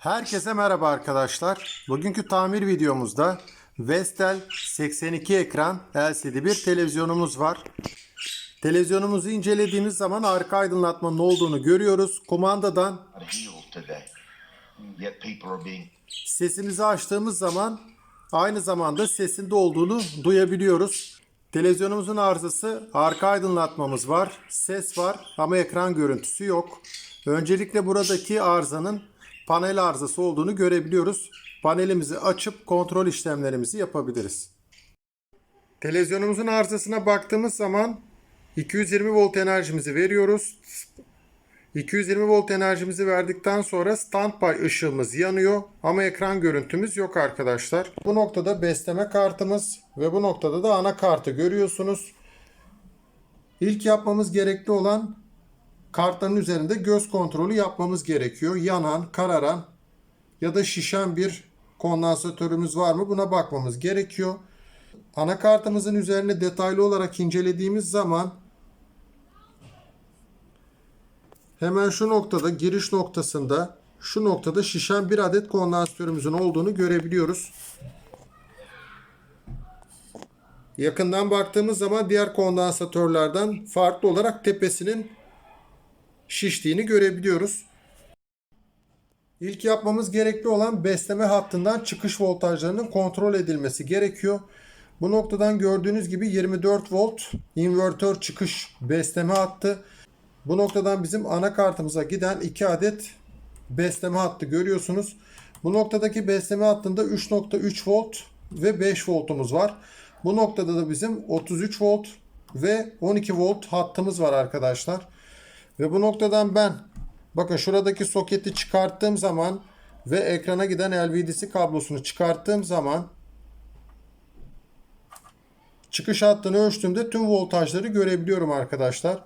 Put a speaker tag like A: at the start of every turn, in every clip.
A: Herkese merhaba arkadaşlar. Bugünkü tamir videomuzda Vestel 82 ekran LCD bir televizyonumuz var. Televizyonumuzu incelediğimiz zaman arka aydınlatmanın olduğunu görüyoruz. Kumandadan sesimizi açtığımız zaman aynı zamanda sesinde olduğunu duyabiliyoruz. Televizyonumuzun arızası arka aydınlatmamız var, ses var ama ekran görüntüsü yok. Öncelikle buradaki arızanın panel arızası olduğunu görebiliyoruz. Panelimizi açıp kontrol işlemlerimizi yapabiliriz. Televizyonumuzun arızasına baktığımız zaman 220 volt enerjimizi veriyoruz. 220 volt enerjimizi verdikten sonra standby ışığımız yanıyor ama ekran görüntümüz yok arkadaşlar. Bu noktada besleme kartımız ve bu noktada da anakartı görüyorsunuz. İlk yapmamız gerekli olan kartların üzerinde göz kontrolü yapmamız gerekiyor. Yanan, kararan ya da şişen bir kondansatörümüz var mı buna bakmamız gerekiyor. Anakartımızın üzerine detaylı olarak incelediğimiz zaman Hemen şu noktada giriş noktasında şu noktada şişen bir adet kondansatörümüzün olduğunu görebiliyoruz. Yakından baktığımız zaman diğer kondansatörlerden farklı olarak tepesinin şiştiğini görebiliyoruz. İlk yapmamız gerekli olan besleme hattından çıkış voltajlarının kontrol edilmesi gerekiyor. Bu noktadan gördüğünüz gibi 24 volt invertör çıkış besleme hattı. Bu noktadan bizim anakartımıza giden 2 adet besleme hattı görüyorsunuz. Bu noktadaki besleme hattında 3.3 volt ve 5 voltumuz var. Bu noktada da bizim 33 volt ve 12 volt hattımız var arkadaşlar. Ve bu noktadan ben bakın şuradaki soketi çıkarttığım zaman ve ekrana giden LVDC kablosunu çıkarttığım zaman çıkış hattını ölçtüğümde tüm voltajları görebiliyorum arkadaşlar.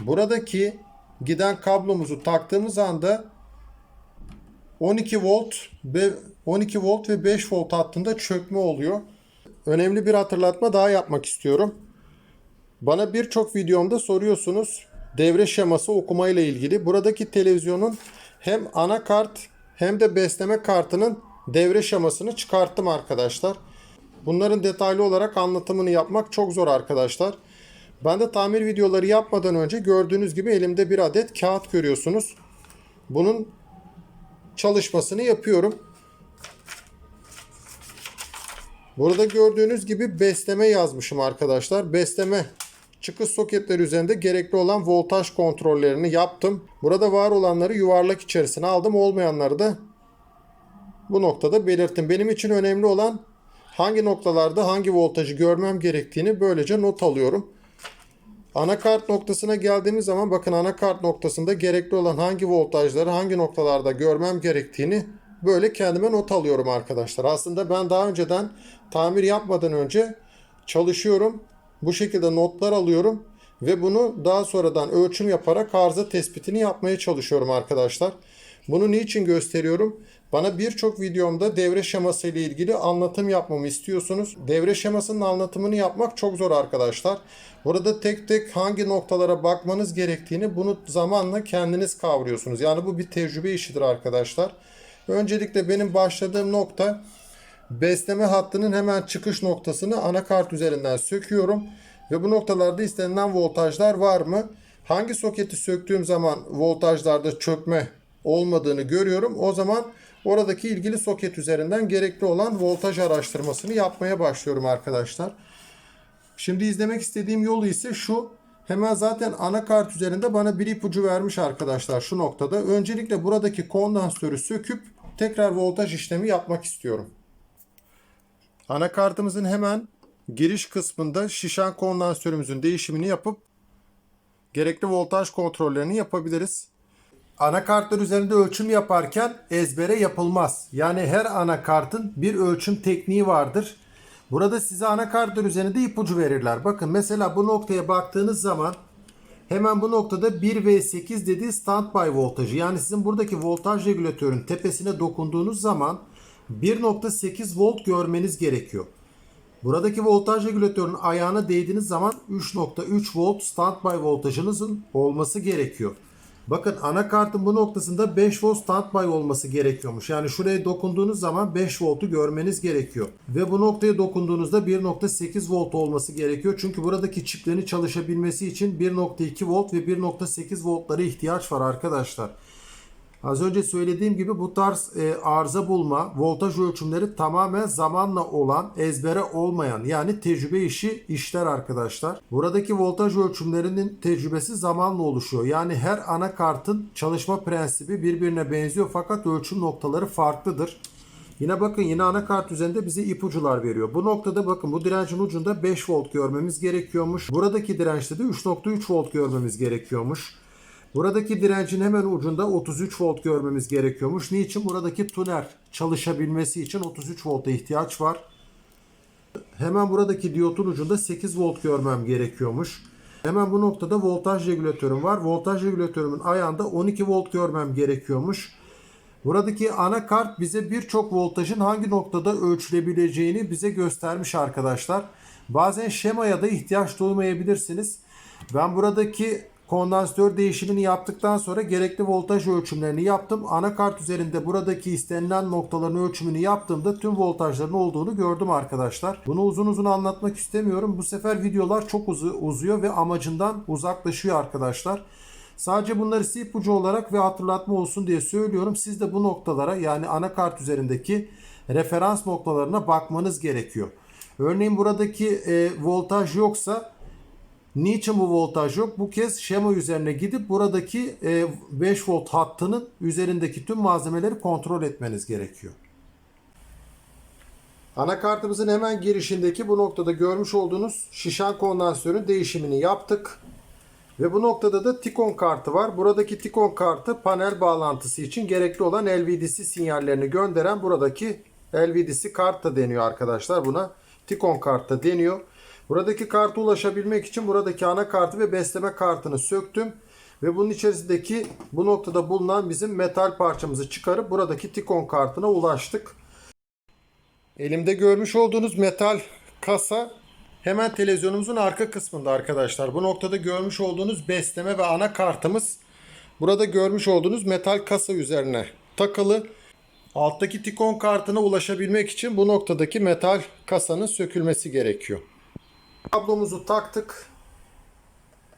A: Buradaki giden kablomuzu taktığımız anda 12 volt ve 12 volt ve 5 volt hattında çökme oluyor. Önemli bir hatırlatma daha yapmak istiyorum. Bana birçok videomda soruyorsunuz devre şeması okuma ile ilgili. Buradaki televizyonun hem anakart hem de besleme kartının devre şemasını çıkarttım arkadaşlar. Bunların detaylı olarak anlatımını yapmak çok zor arkadaşlar. Ben de tamir videoları yapmadan önce gördüğünüz gibi elimde bir adet kağıt görüyorsunuz. Bunun çalışmasını yapıyorum. Burada gördüğünüz gibi besleme yazmışım arkadaşlar. Besleme çıkış soketleri üzerinde gerekli olan voltaj kontrollerini yaptım. Burada var olanları yuvarlak içerisine aldım. Olmayanları da bu noktada belirttim. Benim için önemli olan hangi noktalarda hangi voltajı görmem gerektiğini böylece not alıyorum. Anakart noktasına geldiğimiz zaman bakın anakart noktasında gerekli olan hangi voltajları hangi noktalarda görmem gerektiğini böyle kendime not alıyorum arkadaşlar. Aslında ben daha önceden tamir yapmadan önce çalışıyorum. Bu şekilde notlar alıyorum ve bunu daha sonradan ölçüm yaparak arıza tespitini yapmaya çalışıyorum arkadaşlar. Bunu niçin gösteriyorum? Bana birçok videomda devre şeması ile ilgili anlatım yapmamı istiyorsunuz. Devre şemasının anlatımını yapmak çok zor arkadaşlar. Burada tek tek hangi noktalara bakmanız gerektiğini bunu zamanla kendiniz kavruyorsunuz. Yani bu bir tecrübe işidir arkadaşlar. Öncelikle benim başladığım nokta besleme hattının hemen çıkış noktasını anakart üzerinden söküyorum. Ve bu noktalarda istenilen voltajlar var mı? Hangi soketi söktüğüm zaman voltajlarda çökme olmadığını görüyorum. O zaman oradaki ilgili soket üzerinden gerekli olan voltaj araştırmasını yapmaya başlıyorum arkadaşlar. Şimdi izlemek istediğim yolu ise şu. Hemen zaten anakart üzerinde bana bir ipucu vermiş arkadaşlar şu noktada. Öncelikle buradaki kondansatörü söküp tekrar voltaj işlemi yapmak istiyorum. Anakartımızın hemen giriş kısmında şişen kondansatörümüzün değişimini yapıp gerekli voltaj kontrollerini yapabiliriz. Anakartlar üzerinde ölçüm yaparken ezbere yapılmaz. Yani her anakartın bir ölçüm tekniği vardır. Burada size anakartlar üzerinde ipucu verirler. Bakın mesela bu noktaya baktığınız zaman hemen bu noktada 1V8 dediği standby voltajı. Yani sizin buradaki voltaj regülatörün tepesine dokunduğunuz zaman 1.8 volt görmeniz gerekiyor. Buradaki voltaj regülatörün ayağına değdiğiniz zaman 3.3 volt standby voltajınızın olması gerekiyor. Bakın anakartın bu noktasında 5 volt standby olması gerekiyormuş. Yani şuraya dokunduğunuz zaman 5 voltu görmeniz gerekiyor. Ve bu noktaya dokunduğunuzda 1.8 volt olması gerekiyor. Çünkü buradaki çiplerin çalışabilmesi için 1.2 volt ve 1.8 voltlara ihtiyaç var arkadaşlar. Az önce söylediğim gibi bu tarz e, arıza bulma, voltaj ölçümleri tamamen zamanla olan, ezbere olmayan yani tecrübe işi işler arkadaşlar. Buradaki voltaj ölçümlerinin tecrübesi zamanla oluşuyor. Yani her anakartın çalışma prensibi birbirine benziyor fakat ölçüm noktaları farklıdır. Yine bakın yine anakart üzerinde bize ipucular veriyor. Bu noktada bakın bu direncin ucunda 5 volt görmemiz gerekiyormuş. Buradaki dirençte de 3.3 volt görmemiz gerekiyormuş. Buradaki direncin hemen ucunda 33 volt görmemiz gerekiyormuş. Niçin? Buradaki tuner çalışabilmesi için 33 volta ihtiyaç var. Hemen buradaki diyotun ucunda 8 volt görmem gerekiyormuş. Hemen bu noktada voltaj regülatörüm var. Voltaj regülatörümün ayağında 12 volt görmem gerekiyormuş. Buradaki anakart bize birçok voltajın hangi noktada ölçülebileceğini bize göstermiş arkadaşlar. Bazen şemaya da ihtiyaç duymayabilirsiniz. Ben buradaki kondansatör değişimini yaptıktan sonra gerekli voltaj ölçümlerini yaptım. Anakart üzerinde buradaki istenilen noktaların ölçümünü yaptığımda tüm voltajların olduğunu gördüm arkadaşlar. Bunu uzun uzun anlatmak istemiyorum. Bu sefer videolar çok uzu- uzuyor ve amacından uzaklaşıyor arkadaşlar. Sadece bunları size ipucu olarak ve hatırlatma olsun diye söylüyorum. Siz de bu noktalara yani anakart üzerindeki referans noktalarına bakmanız gerekiyor. Örneğin buradaki e, voltaj yoksa Niçin bu voltaj yok? Bu kez şema üzerine gidip buradaki e, 5 volt hattının üzerindeki tüm malzemeleri kontrol etmeniz gerekiyor. Anakartımızın hemen girişindeki bu noktada görmüş olduğunuz şişan kondansatörün değişimini yaptık. Ve bu noktada da Tikon kartı var. Buradaki Tikon kartı panel bağlantısı için gerekli olan LVDC sinyallerini gönderen buradaki LVDC kart da deniyor arkadaşlar. Buna Tikon kart da deniyor. Buradaki karta ulaşabilmek için buradaki anakartı ve besleme kartını söktüm. Ve bunun içerisindeki bu noktada bulunan bizim metal parçamızı çıkarıp buradaki Tikon kartına ulaştık. Elimde görmüş olduğunuz metal kasa hemen televizyonumuzun arka kısmında arkadaşlar. Bu noktada görmüş olduğunuz besleme ve anakartımız burada görmüş olduğunuz metal kasa üzerine takılı. Alttaki Tikon kartına ulaşabilmek için bu noktadaki metal kasanın sökülmesi gerekiyor. Kablomuzu taktık.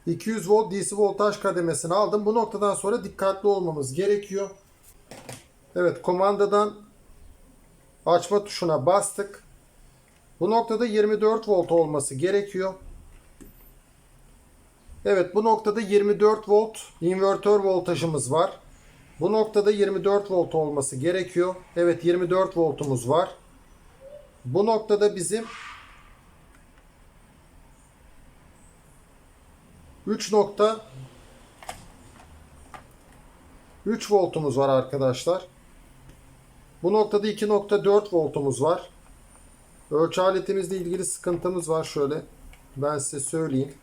A: 200 volt DC voltaj kademesini aldım. Bu noktadan sonra dikkatli olmamız gerekiyor. Evet kumandadan açma tuşuna bastık. Bu noktada 24 volt olması gerekiyor. Evet bu noktada 24 volt invertör voltajımız var. Bu noktada 24 volt olması gerekiyor. Evet 24 voltumuz var. Bu noktada bizim 3 nokta 3 voltumuz var arkadaşlar. Bu noktada 2.4 voltumuz var. Ölçü aletimizle ilgili sıkıntımız var şöyle. Ben size söyleyeyim.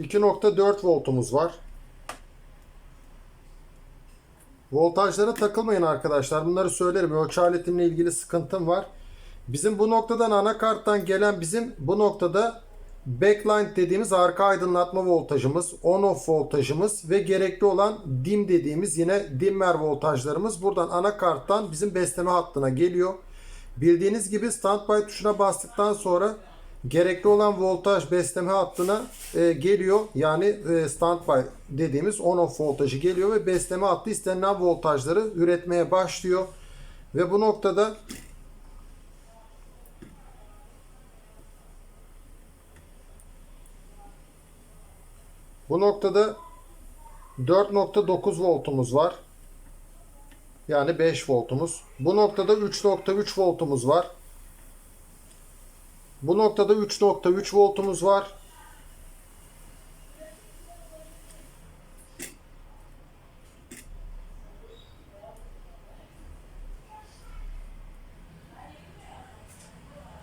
A: ...2.4 voltumuz var. Voltajlara takılmayın arkadaşlar. Bunları söylerim. Ölçü aletimle ilgili sıkıntım var. Bizim bu noktadan anakarttan gelen bizim bu noktada backlight dediğimiz arka aydınlatma voltajımız, on off voltajımız ve gerekli olan dim dediğimiz yine dimmer voltajlarımız buradan anakarttan bizim besleme hattına geliyor. Bildiğiniz gibi standby tuşuna bastıktan sonra gerekli olan voltaj besleme hattına e, geliyor. Yani e, standby dediğimiz on off voltajı geliyor ve besleme hattı istenilen voltajları üretmeye başlıyor. Ve bu noktada bu noktada 4.9 voltumuz var. Yani 5 voltumuz. Bu noktada 3.3 voltumuz var. Bu noktada 3.3 voltumuz var.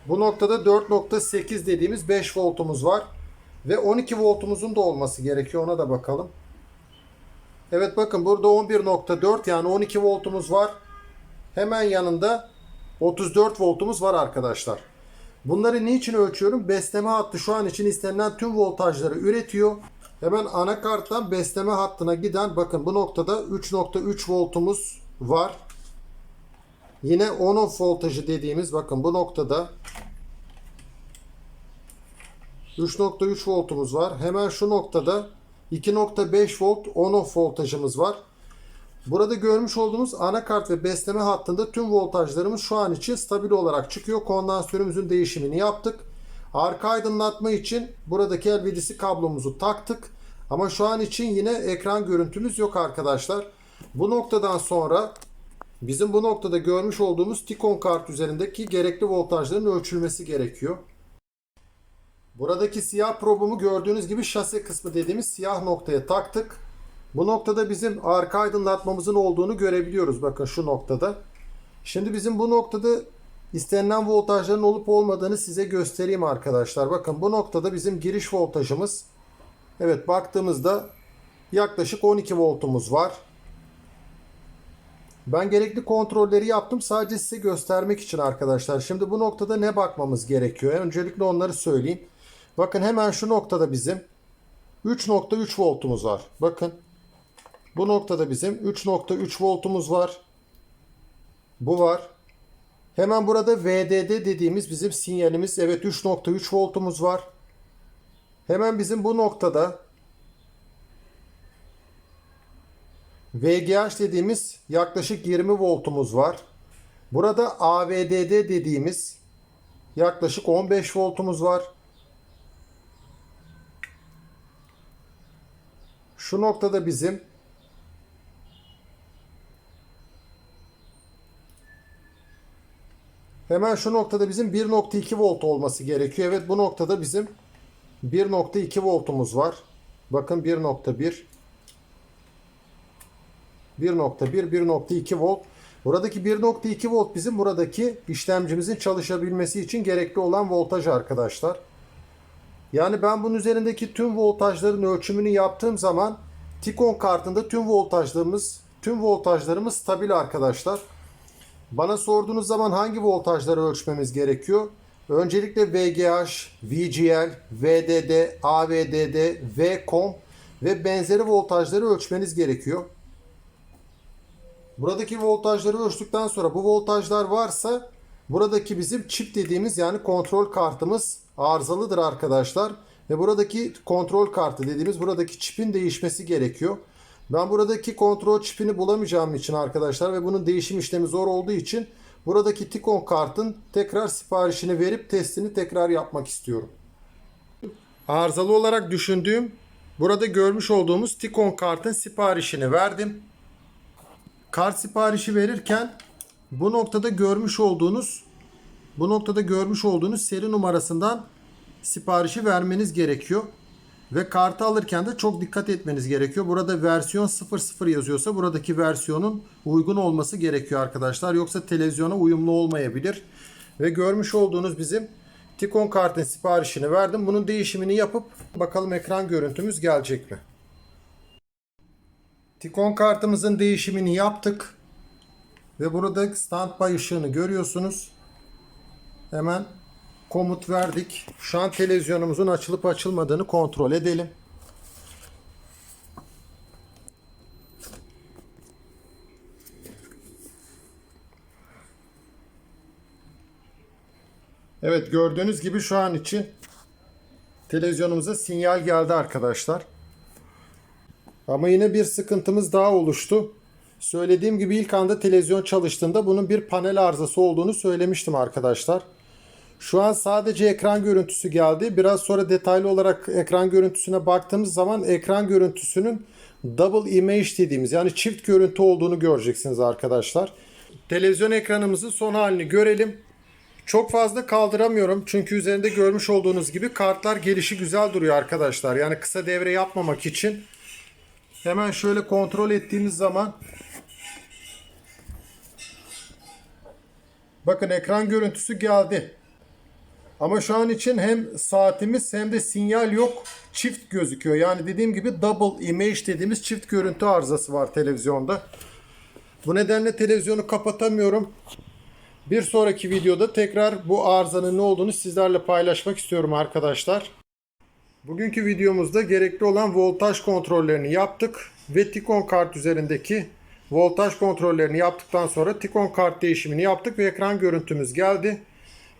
A: Bu noktada 4.8 dediğimiz 5 voltumuz var. Ve 12 voltumuzun da olması gerekiyor. Ona da bakalım. Evet bakın burada 11.4 yani 12 voltumuz var. Hemen yanında 34 voltumuz var arkadaşlar. Bunları niçin ölçüyorum? Besleme hattı şu an için istenilen tüm voltajları üretiyor. Hemen anakarttan besleme hattına giden bakın bu noktada 3.3 voltumuz var. Yine on off voltajı dediğimiz bakın bu noktada 3.3 voltumuz var. Hemen şu noktada 2.5 volt on off voltajımız var. Burada görmüş olduğumuz anakart ve besleme hattında tüm voltajlarımız şu an için stabil olarak çıkıyor. Kondansatörümüzün değişimini yaptık. Arka aydınlatma için buradaki LVDC kablomuzu taktık. Ama şu an için yine ekran görüntümüz yok arkadaşlar. Bu noktadan sonra bizim bu noktada görmüş olduğumuz Tikon kart üzerindeki gerekli voltajların ölçülmesi gerekiyor. Buradaki siyah probumu gördüğünüz gibi şase kısmı dediğimiz siyah noktaya taktık. Bu noktada bizim arka aydınlatmamızın olduğunu görebiliyoruz. Bakın şu noktada. Şimdi bizim bu noktada istenilen voltajların olup olmadığını size göstereyim arkadaşlar. Bakın bu noktada bizim giriş voltajımız evet baktığımızda yaklaşık 12 voltumuz var. Ben gerekli kontrolleri yaptım sadece size göstermek için arkadaşlar. Şimdi bu noktada ne bakmamız gerekiyor? Öncelikle onları söyleyeyim. Bakın hemen şu noktada bizim 3.3 voltumuz var. Bakın bu noktada bizim 3.3 voltumuz var. Bu var. Hemen burada VDD dediğimiz bizim sinyalimiz. Evet 3.3 voltumuz var. Hemen bizim bu noktada VGH dediğimiz yaklaşık 20 voltumuz var. Burada AVDD dediğimiz yaklaşık 15 voltumuz var. Şu noktada bizim Hemen şu noktada bizim 1.2 volt olması gerekiyor. Evet bu noktada bizim 1.2 voltumuz var. Bakın 1.1 1.1 1.2 volt. Buradaki 1.2 volt bizim buradaki işlemcimizin çalışabilmesi için gerekli olan voltaj arkadaşlar. Yani ben bunun üzerindeki tüm voltajların ölçümünü yaptığım zaman Tikon kartında tüm voltajlarımız tüm voltajlarımız stabil arkadaşlar. Bana sorduğunuz zaman hangi voltajları ölçmemiz gerekiyor? Öncelikle VGH, VGL, VDD, AVDD, VCOM ve benzeri voltajları ölçmeniz gerekiyor. Buradaki voltajları ölçtükten sonra bu voltajlar varsa buradaki bizim çip dediğimiz yani kontrol kartımız arızalıdır arkadaşlar. Ve buradaki kontrol kartı dediğimiz buradaki çipin değişmesi gerekiyor. Ben buradaki kontrol çipini bulamayacağım için arkadaşlar ve bunun değişim işlemi zor olduğu için buradaki Tikon kartın tekrar siparişini verip testini tekrar yapmak istiyorum. Arızalı olarak düşündüğüm burada görmüş olduğumuz Tikon kartın siparişini verdim. Kart siparişi verirken bu noktada görmüş olduğunuz bu noktada görmüş olduğunuz seri numarasından siparişi vermeniz gerekiyor. Ve kartı alırken de çok dikkat etmeniz gerekiyor. Burada versiyon 00 yazıyorsa buradaki versiyonun uygun olması gerekiyor arkadaşlar. Yoksa televizyona uyumlu olmayabilir. Ve görmüş olduğunuz bizim Tikon kartın siparişini verdim. Bunun değişimini yapıp bakalım ekran görüntümüz gelecek mi? Tikon kartımızın değişimini yaptık. Ve burada standby ışığını görüyorsunuz. Hemen komut verdik. Şu an televizyonumuzun açılıp açılmadığını kontrol edelim. Evet gördüğünüz gibi şu an için televizyonumuza sinyal geldi arkadaşlar. Ama yine bir sıkıntımız daha oluştu. Söylediğim gibi ilk anda televizyon çalıştığında bunun bir panel arızası olduğunu söylemiştim arkadaşlar. Şu an sadece ekran görüntüsü geldi. Biraz sonra detaylı olarak ekran görüntüsüne baktığımız zaman ekran görüntüsünün double image dediğimiz yani çift görüntü olduğunu göreceksiniz arkadaşlar. Televizyon ekranımızın son halini görelim. Çok fazla kaldıramıyorum çünkü üzerinde görmüş olduğunuz gibi kartlar gelişi güzel duruyor arkadaşlar. Yani kısa devre yapmamak için hemen şöyle kontrol ettiğimiz zaman bakın ekran görüntüsü geldi. Ama şu an için hem saatimiz hem de sinyal yok. Çift gözüküyor. Yani dediğim gibi double image dediğimiz çift görüntü arızası var televizyonda. Bu nedenle televizyonu kapatamıyorum. Bir sonraki videoda tekrar bu arızanın ne olduğunu sizlerle paylaşmak istiyorum arkadaşlar. Bugünkü videomuzda gerekli olan voltaj kontrollerini yaptık ve Tikon kart üzerindeki voltaj kontrollerini yaptıktan sonra Tikon kart değişimini yaptık ve ekran görüntümüz geldi.